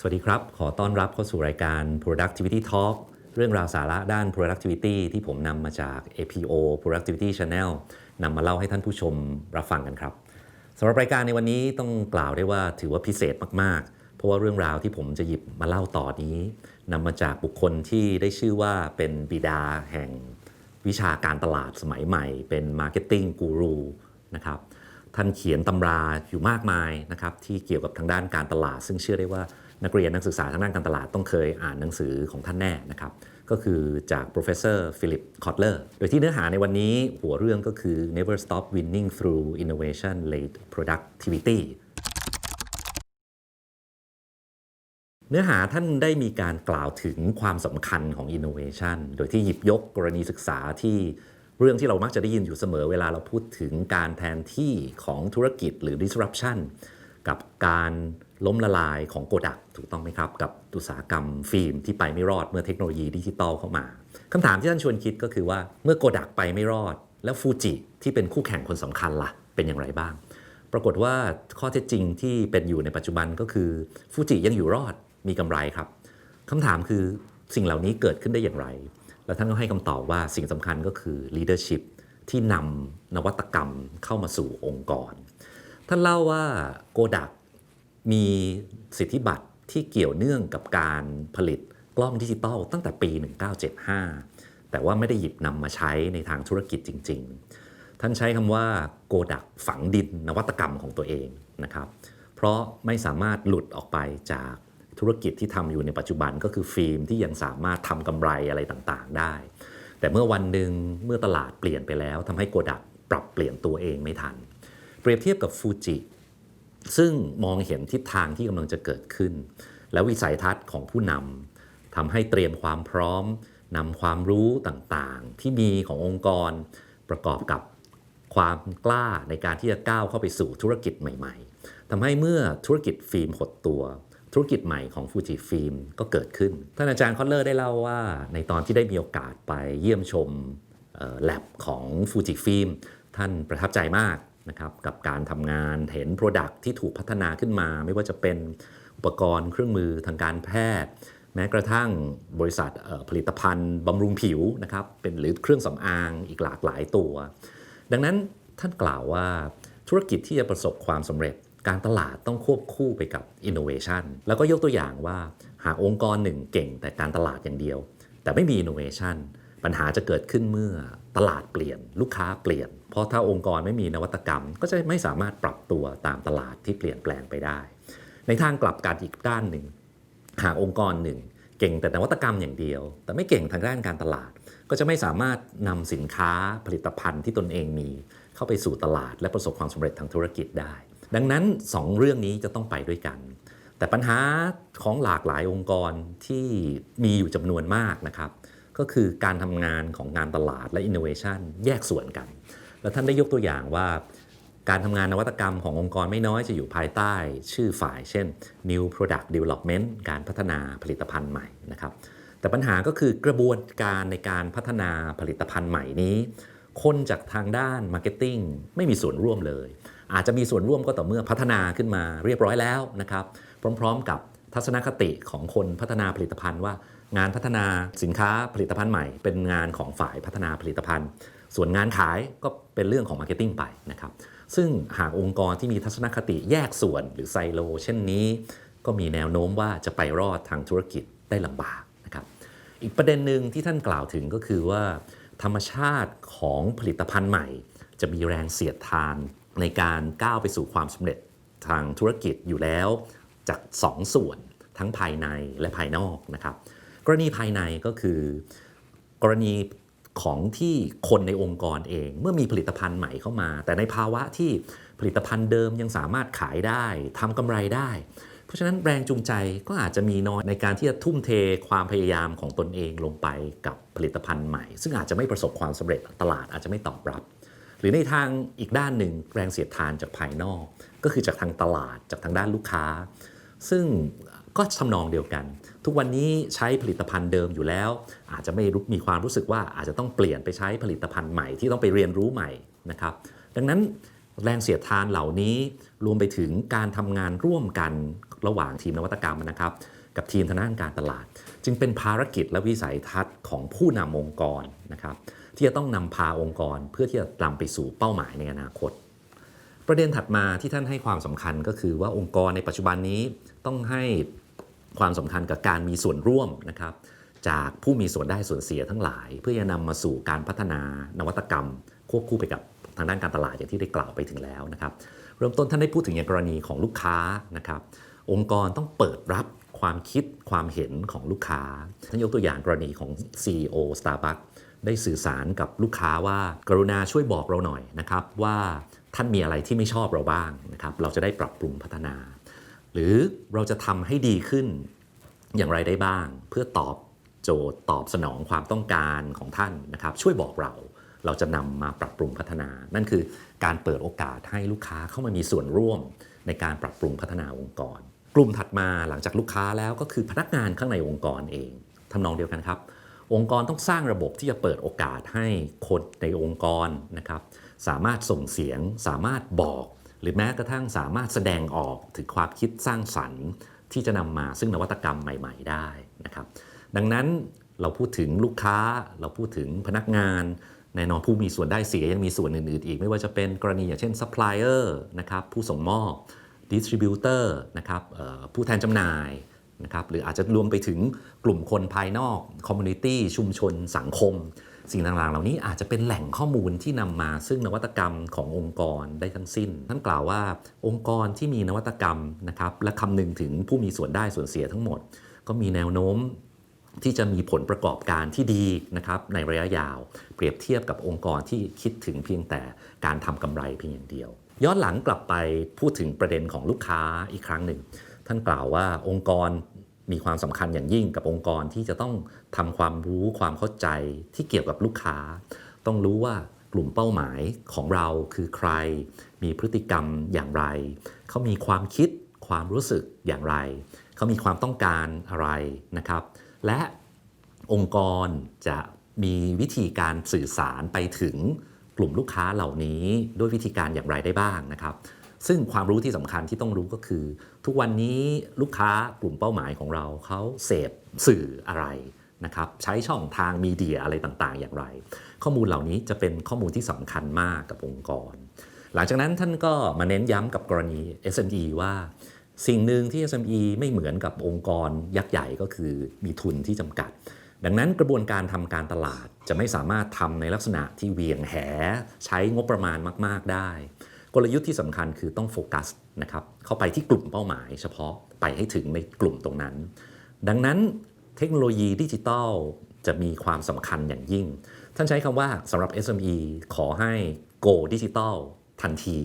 สวัสดีครับ ขอต้อนรับเข้าสู่รายการ productivity talk เรื่องราวสาระด้าน productivity ที่ผมนำมาจาก APO productivity channel นำมาเล่าให้ท่านผู้ชมรับฟังกันครับสำหรับรายการในวันนี้ต้องกล่าวได้ว่าถือว่าพิเศษมากๆ เพราะว่าเรื่องราวที่ผมจะหยิบมาเล่าต่อนี้นำมาจากบุคคลที่ได้ชื่อว่าเป็นบิดาแห่งวิชาการตลาดสมัยใหม่ เป็น marketing guru นะครับท่านเขียนตำราอยู่มากมายนะครับที่เกี่ยวกับทางด้านการตลาด ซึ่งเชื่อได้ว่า นักเรียนนักศึกษาทางด้านการตลาดต้องเคยอ่านหนังสือของท่านแน่นะครับก็คือจาก professor Philip Kotler โดยที่เนื้อหาในวันนี้หัวเรื่องก็คือ never stop winning through innovation led productivity เนื้อหาท่านได้มีการกล่าวถึงความสำคัญของ innovation โดยที่หยิบยกกรณีศึกษาที่เรื่องที่เรามักจะได้ยินอยู่เสมอเวลาเราพูดถึงการแทนที่ของธุรกิจหรือ disruption กับการ ล้มละลายของโกดักถูกต้องไหมครับ กับอุตสาหกรรมฟิล์มที่ไปไม่รอดเมื่อเทคโนโลยีดิจิตอลเข้ามาคำถามที่ท่านชวนคิดก็คือว่าเมื่อโกดักไปไม่รอด แล้วฟูจิที่เป็นคู่แข่งคนสำคัญล่ะ เป็นอย่างไรบ้าง ปรากฏว่าข้อเท็จจริงที่เป็นอยู่ในปัจจุบันก็คือฟูจิยังอยู่รอดมีกำไรครับคำถามคือสิ่งเหล่านี้เกิดขึ้นได้อย่างไร แล้วท่านก็ให้คำตอบว่าสิ่งสำคัญก็คือ leadership ที่นำนวัตกรรมเข้ามาสู่องค์กร ท่านเล่าว่าโกดัก มีสิทธิบัตรที่เกี่ยวเนื่องกับการผลิตกล้องดิจิตอลตั้งแต่ปี 1975 แต่ว่าไม่ได้หยิบนำมาใช้ในทางธุรกิจจริง ๆ ท่านใช้คำว่าโกดักฝังดินนวัตกรรมของตัวเองนะครับ เพราะไม่สามารถหลุดออกไปจากธุรกิจที่ทำอยู่ในปัจจุบันก็คือฟิล์มที่ยังสามารถทำกำไรอะไรต่างๆ ได้ แต่เมื่อวันหนึ่งเมื่อตลาดเปลี่ยนไปแล้วทำให้โกดักปรับเปลี่ยนตัวเองไม่ทัน เปรียบเทียบกับฟูจิ ซึ่งมองเห็นทิศทางที่กำลังจะเกิดขึ้น และวิสัยทัศน์ของผู้นำทำให้เตรียมความพร้อมนำความรู้ต่างๆ ที่มีขององค์กรประกอบกับความกล้าในการที่จะก้าวเข้าไปสู่ธุรกิจใหม่ ๆทำให้เมื่อธุรกิจฟิล์มหดตัว ธุรกิจใหม่ของฟูจิฟิล์มก็เกิดขึ้น ท่านอาจารย์คอลเลอร์ได้เล่าว่า ในตอนที่ได้มีโอกาสไปเยี่ยมชมแลบของฟูจิฟิล์มท่านประทับใจมาก นะครับกับการทำงานเห็น Product ที่ถูกพัฒนาขึ้นมา ไม่ว่าจะเป็นอุปกรณ์เครื่องมือทางการแพทย์ แม้กระทั่งบริษัทผลิตภัณฑ์บำรุงผิวนะครับเป็นหรือเครื่องสำอางอีกหลากหลายตัว ดังนั้นท่านกล่าวว่าธุรกิจที่จะประสบความสำเร็จการตลาดต้องควบคู่ไปกับ Innovation แล้วก็ยกตัวอย่างว่าหากองค์กรหนึ่งเก่งแต่การตลาดอย่างเดียว แต่ไม่มี Innovation ปัญหาจะเกิดขึ้นเมื่อตลาดเปลี่ยน ลูกค้าเปลี่ยน เพราะถ้าองค์กรไม่มีนวัตกรรม ก็จะไม่สามารถปรับตัวตามตลาดที่เปลี่ยนแปลงไปได้ ในทางกลับกันอีกด้านหนึ่ง หากองค์กรหนึ่ง เก่งแต่นวัตกรรมอย่างเดียว แต่ไม่เก่งทางด้านการตลาด ก็จะไม่สามารถนำสินค้าผลิตภัณฑ์ที่ตนเองมี เข้าไปสู่ตลาด และประสบความสำเร็จทางธุรกิจได้ ดังนั้น 2 เรื่องนี้จะต้องไปด้วยกัน แต่ปัญหาของหลากหลายองค์กรที่มีอยู่จำนวนมากนะครับก็คือการทำงานของงานตลาดและ innovation แยกส่วนกัน แล้วท่านได้ยกตัวอย่างว่า การทำงานนวัตกรรมขององค์กรไม่น้อยจะอยู่ภายใต้ชื่อฝ่าย เช่น new product development การพัฒนาผลิตภัณฑ์ใหม่นะครับ แต่ปัญหาก็คือกระบวนการในการพัฒนาผลิตภัณฑ์ใหม่นี้ คนจากทางด้าน marketing ไม่มีส่วนร่วมเลย อาจจะมีส่วนร่วมก็ต่อเมื่อพัฒนาขึ้นมาเรียบร้อยแล้วนะครับ พร้อม ๆ กับทัศนคติของคนพัฒนาผลิตภัณฑ์ว่างานพัฒนาสินค้าผลิตภัณฑ์ใหม่ เป็นงานของฝ่ายพัฒนาผลิตภัณฑ์ ส่วนงานขายก็เป็นเรื่องของมาร์เก็ตติ้งไปนะครับซึ่งหากองค์กรที่มีทัศนคติแยกส่วนหรือไซโล เช่นนี้ ก็มีแนวโน้มว่าจะไปรอดทางธุรกิจได้ลำบากนะครับอีกประเด็นหนึ่งที่ท่านกล่าวถึงก็คือว่า ธรรมชาติของผลิตภัณฑ์ใหม่ จะมีแรงเสียดทานในการก้าวไปสู่ความสำเร็จทางธุรกิจอยู่แล้ว จาก2ส่วนทั้งภายในและภายนอกนะครับกรณีภายในก็คือ กรณี ของที่คนในองค์กรเอง เมื่อมีผลิตภัณฑ์ใหม่เข้ามา แต่ในภาวะที่ผลิตภัณฑ์เดิมยังสามารถขายได้ทำกำไรได้ เพราะฉะนั้นแรงจูงใจก็อาจจะมีน้อยในการที่จะทุ่มเทความพยายามของตนเองลงไปกับผลิตภัณฑ์ใหม่ ซึ่งอาจจะไม่ประสบความสำเร็จตลาดอาจจะไม่ตอบรับ หรือในทางอีกด้านหนึ่งแรงเสียดทานจากภายนอก ก็คือจากทางตลาดจากทางด้านลูกค้า ซึ่ง ก็ทำนองเดียวกัน ทุกวันนี้ใช้ผลิตภัณฑ์เดิมอยู่แล้ว อาจจะไม่รู้มีความรู้สึกว่าอาจจะต้องเปลี่ยนไปใช้ผลิตภัณฑ์ใหม่ที่ต้องไปเรียนรู้ใหม่นะครับ ดังนั้นแรงเสียดทานเหล่านี้รวมไปถึงการทำงานร่วมกันระหว่างทีมนวัตกรรมนะครับ กับทีมทางด้านการตลาด จึงเป็นภารกิจและวิสัยทัศน์ของผู้นำองค์กรนะครับ ที่จะต้องนำพาองค์กรเพื่อที่จะนำไปสู่เป้าหมายในอนาคต ประเด็นถัดมาที่ท่านให้ความสำคัญก็คือว่าองค์กรในปัจจุบันนี้ต้องให้ ความสำคัญกับการมีส่วนร่วมนะครับจากผู้มีส่วนได้ส่วนเสียทั้งหลาย เพื่อจะนำมาสู่การพัฒนานวัตกรรม ควบคู่ไปกับทางด้านการตลาดอย่างที่ได้กล่าวไปถึงแล้วนะครับ เริ่มต้นท่านได้พูดถึงอย่างกรณีของลูกค้านะครับองค์กรต้องเปิดรับความคิดความเห็นของลูกค้าท่านยกตัวอย่างกรณีของ CEO Starbucks ได้สื่อสารกับลูกค้าว่า กรุณาช่วยบอกเราหน่อยนะครับว่าท่านมีอะไรที่ไม่ชอบเราบ้างนะครับเราจะได้ปรับปรุงพัฒนา หรือเราจะทำให้ดีขึ้นอย่างไรได้บ้าง เพื่อตอบโจทย์ตอบสนองความต้องการของท่านนะครับ ช่วยบอกเราเราจะนำมาปรับปรุงพัฒนา นั่นคือการเปิดโอกาสให้ลูกค้าเข้ามามีส่วนร่วมในการปรับปรุงพัฒนาองค์กร กลุ่มถัดมาหลังจากลูกค้าแล้วก็คือพนักงานข้างในองค์กรเองทำนองเดียวกันครับ องค์กรต้องสร้างระบบที่จะเปิดโอกาสให้คนในองค์กรนะครับ สามารถส่งเสียง สามารถบอก หรือแม้กระทั่งสามารถแสดงออกถึงความคิดสร้างสรรค์ ที่จะนำมาซึ่งนวัตกรรมใหม่ ๆ ได้นะครับ ดังนั้นเราพูดถึงลูกค้าเราพูดถึงพนักงานแน่นอนผู้มีส่วนได้เสียยังมีส่วนอื่น ๆ อีก ไม่ว่าจะเป็นกรณีอย่างเช่นซัพพลายเออร์นะครับผู้ส่งมอบดิสทริบิวเตอร์นะครับผู้แทนจำหน่ายนะครับหรืออาจจะรวมไปถึงกลุ่มคนภายนอกคอมมูนิตี้ชุมชนสังคม สิ่งต่างๆ เหล่านี้อาจจะเป็นแหล่งข้อมูลที่นำมาซึ่งนวัตกรรมขององค์กรได้ทั้งสิ้น ท่านกล่าวว่าองค์กรที่มีนวัตกรรมนะครับและคำนึงถึงผู้มีส่วนได้ส่วนเสียทั้งหมด ก็มีแนวโน้มที่จะมีผลประกอบการที่ดีนะครับในระยะยาว เปรียบเทียบกับองค์กรที่คิดถึงเพียงแต่การทำกำไรเพียงอย่างเดียว ย้อนหลังกลับไปพูดถึงประเด็นของลูกค้าอีกครั้งหนึ่ง ท่านกล่าวว่าองค์กร มีความสำคัญอย่างยิ่งกับองค์กรที่จะต้องทำความรู้ความเข้าใจที่เกี่ยวกับลูกค้า ต้องรู้ว่ากลุ่มเป้าหมายของเราคือใคร มีพฤติกรรมอย่างไร เขามีความคิดความรู้สึกอย่างไร เขามีความต้องการอะไรนะครับ และองค์กรจะมีวิธีการสื่อสารไปถึงกลุ่มลูกค้าเหล่านี้ด้วยวิธีการอย่างไรได้บ้างนะครับ ซึ่งความรู้ที่สำคัญที่ต้องรู้ก็คือ ทุกวันนี้ลูกค้ากลุ่มเป้าหมายของเราเขาเสพสื่ออะไรนะครับใช้ช่องทางมีเดียอะไรต่างๆ อย่างไร ข้อมูลเหล่านี้จะเป็นข้อมูลที่สำคัญมากกับองค์กร หลังจากนั้นท่านก็มาเน้นย้ำกับกรณี SME ว่าสิ่งหนึ่งที่ SME ไม่เหมือนกับองค์กรยักษ์ใหญ่ก็คือมีทุนที่จำกัด ดังนั้นกระบวนการทำการตลาดจะไม่สามารถทำในลักษณะที่เวียงแห ใช้งบประมาณมาก ๆ ได้ ลยุทธ์ที่สำคัญคือต้องโฟกัสนะครับเข้าไปที่กลุ่มเป้าหมาย เฉพาะไปให้ถึงในกลุ่มตรงนั้น ดังนั้นเทคโนโลยีดิจิทัลจะมีความสำคัญอย่างยิ่ง ท่านใช้คำว่าสำหรับ SME ขอให้ go ดิจิทัลทันที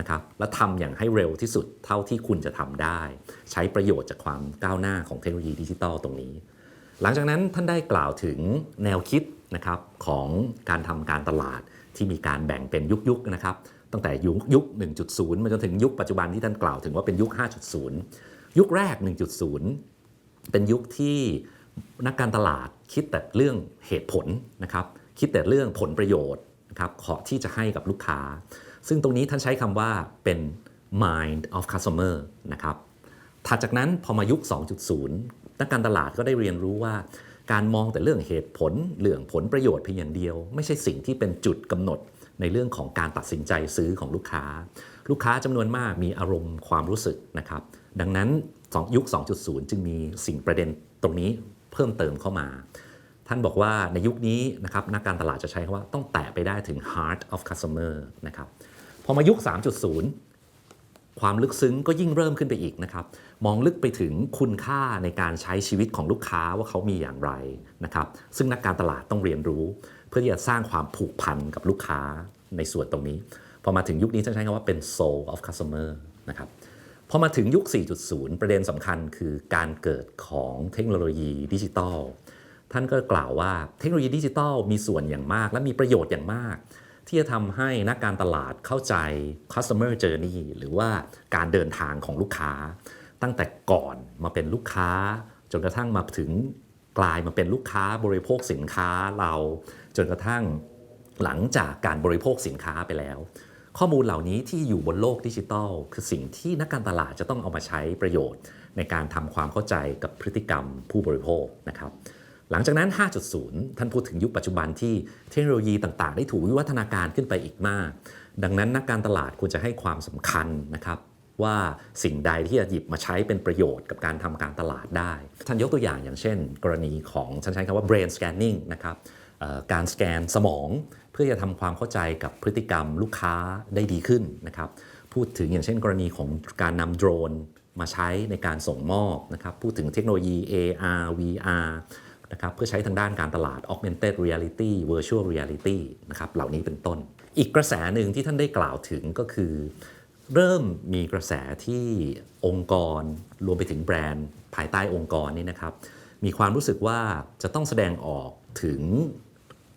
นะครับ และทำอย่างให้เร็วที่สุดเท่าที่คุณจะทำได้ ใช้ประโยชน์จากความก้าวหน้าของเทคโนโลยีดิจิทัลตรงนี้ หลังจากนั้นท่านได้กล่าวถึงแนวคิดนะครับของการทำการตลาดที่มีการแบ่งเป็นยุคๆนะครับ ตั้งแต่ยุคยุค 1.0 มาจนถึงยุคปัจจุบันที่ท่านกล่าวถึงว่าเป็นยุค 5.0 ยุคแรก 1.0 เป็นยุคที่นักการตลาดคิดแต่เรื่องเหตุผลนะครับ คิดแต่เรื่องผลประโยชน์นะครับขอที่จะให้กับลูกค้า ซึ่งตรงนี้ท่านใช้คำว่าเป็น mind of customer นะครับถัดจากนั้นพอมายุค 2.0 นักการตลาดก็ได้เรียนรู้ว่า การมองแต่เรื่องเหตุผลเรื่องผลประโยชน์เพียงอย่างเดียว ไม่ใช่สิ่งที่เป็นจุดกำหนด ในเรื่องของการตัดสินใจซื้อของลูกค้า ลูกค้าจำนวนมากมีอารมณ์ความรู้สึกนะครับ ดังนั้นยุค 2.0 จึงมีสิ่งประเด็นตรงนี้เพิ่มเติมเข้ามา ท่านบอกว่าในยุคนี้นะครับนักการตลาดจะใช้คำว่าต้องแตะไปได้ถึง heart of customer นะครับพอมายุค 3.0 ความลึกซึ้งก็ยิ่งเริ่มขึ้นไปอีกนะครับ มองลึกไปถึงคุณค่าในการใช้ชีวิตของลูกค้าว่าเขามีอย่างไรนะครับ ซึ่งนักการตลาดต้องเรียนรู้ เพื่อที่จะสร้างความผูกพันกับลูกค้าในส่วนตรงนี้ พอมาถึงยุคนี้ใช้คำว่าเป็น soul of customer นะครับพอมาถึงยุค 4.0 ประเด็นสำคัญคือการเกิดของเทคโนโลยีดิจิทัลท่านก็กล่าวว่าเทคโนโลยีดิจิทัลมีส่วนอย่างมาก และมีประโยชน์อย่างมาก ที่จะทำให้นักการตลาดเข้าใจ customer journey หรือว่าการเดินทางของลูกค้า ตั้งแต่ก่อนมาเป็นลูกค้าจนกระทั่งมาถึง กลายมาเป็นลูกค้าบริโภคสินค้าเราจนกระทั่งหลังจากการบริโภคสินค้าไปแล้ว ข้อมูลเหล่านี้ที่อยู่บนโลกดิจิทัล คือสิ่งที่นักการตลาดจะต้องเอามาใช้ประโยชน์ ในการทำความเข้าใจกับพฤติกรรมผู้บริโภคนะครับหลังจากนั้น 5.0 ท่านพูดถึงยุคปัจจุบันที่เทคโนโลยีต่างๆ ได้ถูกวิวัฒนาการขึ้นไปอีกมาก ดังนั้นนักการตลาดควรจะให้ความสำคัญนะครับ ว่าสิ่งใดที่จะหยิบมาใช้เป็นประโยชน์กับการทำการตลาดได้ท่านยกตัวอย่างอย่างเช่น กรณีของฉันใช้คำว่า brain scanning นะครับการสแกนสมองเพื่อจะทำความเข้าใจกับพฤติกรรมลูกค้าได้ดีขึ้นนะครับพูดถึงอย่างเช่น กรณีของการนำโดรนมาใช้ในการส่งมอบนะครับพูดถึงเทคโนโลยี AR VR นะครับเพื่อใช้ทางด้านการตลาด augmented reality virtual reality นะครับเหล่านี้เป็นต้น อีกกระแสหนึ่งที่ท่านได้กล่าวถึงก็คือ เริ่มมีกระแสที่องค์กร รวมไปถึงแบรนด์ ภายใต้องค์กรนี่นะครับ มีความรู้สึกว่าจะต้องแสดงออกถึง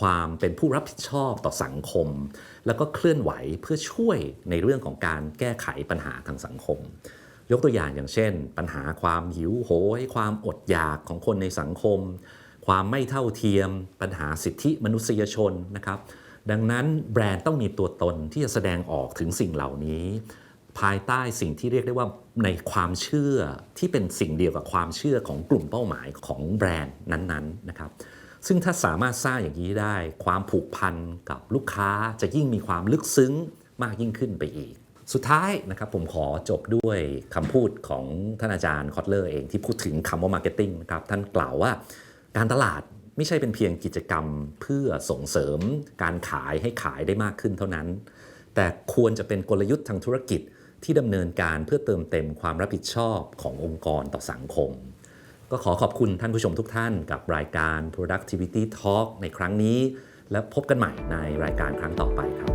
ความเป็นผู้รับผิดชอบต่อสังคม แล้วก็เคลื่อนไหวเพื่อช่วยในเรื่องของการแก้ไขปัญหาทางสังคม ยกตัวอย่างอย่างเช่น ปัญหาความหิวโหย ความอดอยากของคนในสังคม ความไม่เท่าเทียม ปัญหาสิทธิมนุษยชนนะครับ ดังนั้นแบรนด์ต้องมีตัวตนที่จะแสดงออกถึงสิ่งเหล่านี้ ภายใต้สิ่งที่เรียกได้ว่าในความเชื่อที่เป็นสิ่งเดียวกับความเชื่อของกลุ่มเป้าหมายของแบรนด์นั้นๆนะครับซึ่งถ้าสามารถสร้างอย่างนี้ได้ ความผูกพันกับลูกค้าจะยิ่งมีความลึกซึ้งมากยิ่งขึ้นไปอีก สุดท้ายนะครับผมขอจบด้วยคำพูดของท่านอาจารย์คอตเลอร์เองที่พูดถึงคำว่ามาร์เก็ตติ้งนะครับท่านกล่าวว่าการตลาด ไม่ใช่เป็นเพียงกิจกรรมเพื่อส่งเสริมการขายให้ขายได้มากขึ้นเท่านั้น แต่ควรจะเป็นกลยุทธ์ทางธุรกิจที่ดำเนินการเพื่อเติมเต็มความรับผิดชอบขององค์กรต่อสังคม ก็ขอขอบคุณท่านผู้ชมทุกท่านกับรายการ productivity talk ในครั้งนี้ และพบกันใหม่ในรายการครั้งต่อไปครับ